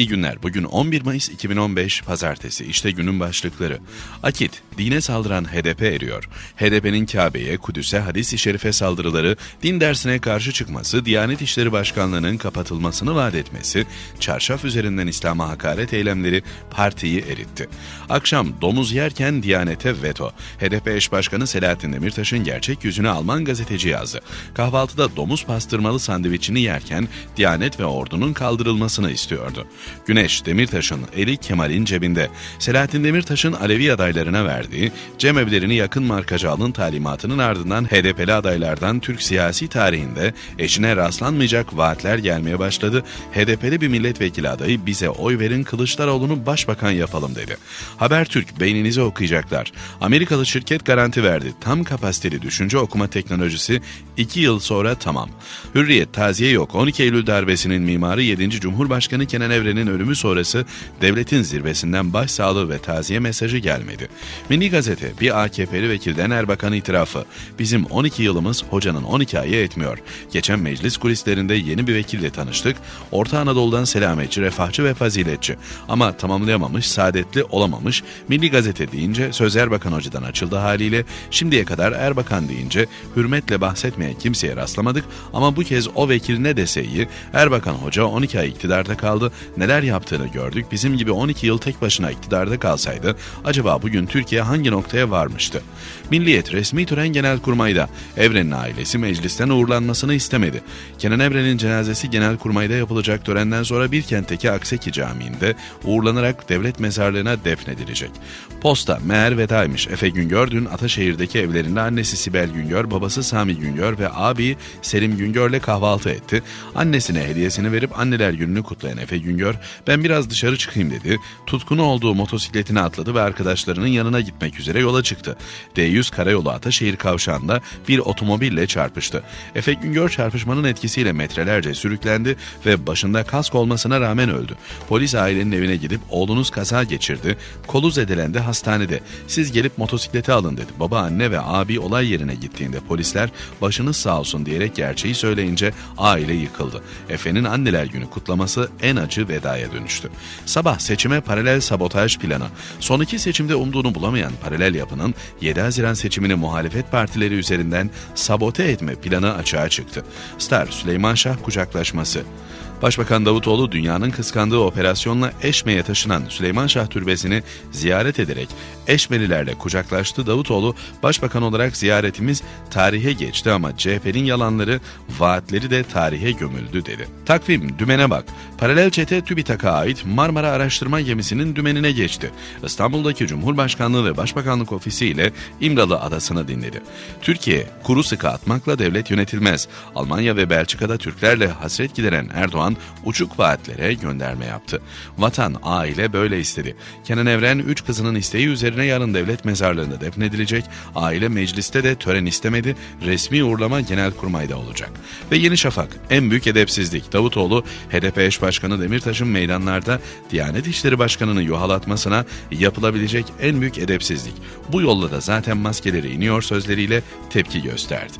İyi günler. Bugün 11 Mayıs 2015 Pazartesi. İşte günün başlıkları. Akit, dine saldıran HDP eriyor. HDP'nin Kabe'ye, Kudüs'e, hadis-i şerife saldırıları, din dersine karşı çıkması, Diyanet İşleri Başkanlığı'nın kapatılmasını vaat etmesi, çarşaf üzerinden İslam'a hakaret eylemleri partiyi eritti. Akşam domuz yerken Diyanet'e veto. HDP eş başkanı Selahattin Demirtaş'ın gerçek yüzünü Alman gazeteci yazdı. Kahvaltıda domuz pastırmalı sandviçini yerken Diyanet ve ordunun kaldırılmasını istiyordu. Güneş Demirtaş'ın eli Kemal'in cebinde. Selahattin Demirtaş'ın Alevi adaylarına verdiği cemevlerini yakın markacı alın talimatının ardından HDP'li adaylardan Türk siyasi tarihinde eşine rastlanmayacak vaatler gelmeye başladı. HDP'li bir milletvekili adayı bize oy verin Kılıçdaroğlu'nu başbakan yapalım dedi. Habertürk beyninizi okuyacaklar. Amerikalı şirket garanti verdi. Tam kapasiteli düşünce okuma teknolojisi 2 yıl sonra tamam. Hürriyet taziye yok. 12 Eylül darbesinin mimarı 7. Cumhurbaşkanı Kenan Evren'in ölümü sonrası devletin zirvesinden başsağlığı ve taziye mesajı gelmedi. Milli Gazete bir AKP'li vekilden Erbakan itirafı. Bizim 12 yılımız hocanın 12 ayı etmiyor. Geçen meclis kulislerinde yeni bir vekille tanıştık. Orta Anadolu'dan selametçi, refahçı ve faziletçi. Ama tamamlayamamış, saadetli olamamış. Milli Gazete deyince söz Erbakan hocadan açıldı haliyle. Şimdiye kadar Erbakan deyince hürmetle bahsetmeyen kimseye rastlamadık. Ama bu kez o vekil ne dese. Erbakan hoca 12 ay iktidarda kaldı. Neler yaptığını gördük. Bizim gibi 12 yıl tek başına iktidarda kalsaydı acaba bugün Türkiye hangi noktaya varmıştı? Milliyet resmi tören genelkurmayda. Evren'in ailesi meclisten uğurlanmasını istemedi. Kenan Evren'in cenazesi genelkurmayda yapılacak törenden sonra Bilkent'teki Akseki Camii'nde uğurlanarak devlet mezarlığına defnedilecek. Posta meğer vedaymış. Efe Güngör dün Ataşehir'deki evlerinde annesi Sibel Güngör, babası Sami Güngör ve abi Selim Güngör'le kahvaltı etti. Annesine hediyesini verip anneler gününü kutlayan Efe Güngör, ben biraz dışarı çıkayım dedi. Tutkunu olduğu motosikletine atladı ve arkadaşlarının yanına gitmek üzere yola çıktı. D100 Karayolu Ataşehir kavşağında bir otomobille çarpıştı. Efe Güngör çarpışmanın etkisiyle metrelerce sürüklendi ve başında kask olmasına rağmen öldü. Polis ailenin evine gidip oğlunuz kaza geçirdi, kolu zedelendi hastanede. Siz gelip motosikleti alın dedi. Baba, anne ve abi olay yerine gittiğinde polisler başınız sağ olsun diyerek gerçeği söyleyince aile yıkıldı. Efe'nin anneler günü kutlaması en acı vedaya dönüştü. Sabah seçime paralel sabotaj planı. Son iki seçimde umduğunu bulamayan paralel yapının 7 Haziran seçimini muhalefet partileri üzerinden sabote etme planı açığa çıktı. Star Süleyman Şah kucaklaşması. Başbakan Davutoğlu dünyanın kıskandığı operasyonla Eşme'ye taşınan Süleyman Şah Türbesi'ni ziyaret ederek Eşmelilerle kucaklaştı. Davutoğlu, Başbakan olarak ziyaretimiz tarihe geçti ama CHP'nin yalanları, vaatleri de tarihe gömüldü dedi. Takvim, dümene bak. Paralel çete TÜBİTAK'a ait Marmara Araştırma Gemisi'nin dümenine geçti. İstanbul'daki Cumhurbaşkanlığı ve Başbakanlık Ofisi ile İmralı Adası'nı dinledi. Türkiye, kuru sıkı atmakla devlet yönetilmez. Almanya ve Belçika'da Türklerle hasret gideren Erdoğan, uçuk vaatlere gönderme yaptı. Vatan, aile böyle istedi. Kenan Evren, üç kızının isteği üzerine yarın devlet mezarlığında defnedilecek. Aile mecliste de tören istemedi. Resmi uğurlama genelkurmayda olacak. Ve Yeni Şafak, en büyük edepsizlik. Davutoğlu, HDP eş başkanı Demirtaş'ın meydanlarda Diyanet İşleri Başkanı'nı yuhalatmasına yapılabilecek en büyük edepsizlik. Bu yolla da zaten maskeleri iniyor sözleriyle tepki gösterdi.